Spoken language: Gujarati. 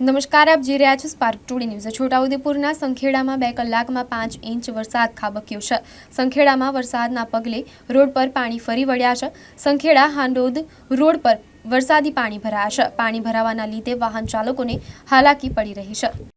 નમસ્કાર, આપ જોઈ રહ્યા છો સ્પાર્ક ટુડી ન્યૂઝ છોટાઉદેપુરના સંખેડામાં બે કલાકમાં પાંચ ઇંચ વરસાદ ખાબક્યો છે. સંખેડામાં વરસાદના પગલે રોડ પર પાણી ફરી વળ્યા છે. સંખેડા હાંડોદ રોડ પર વરસાદી પાણી ભરાયા છે. પાણી ભરાવાના લીધે વાહન ચાલકોને હાલાકી પડી રહી છે.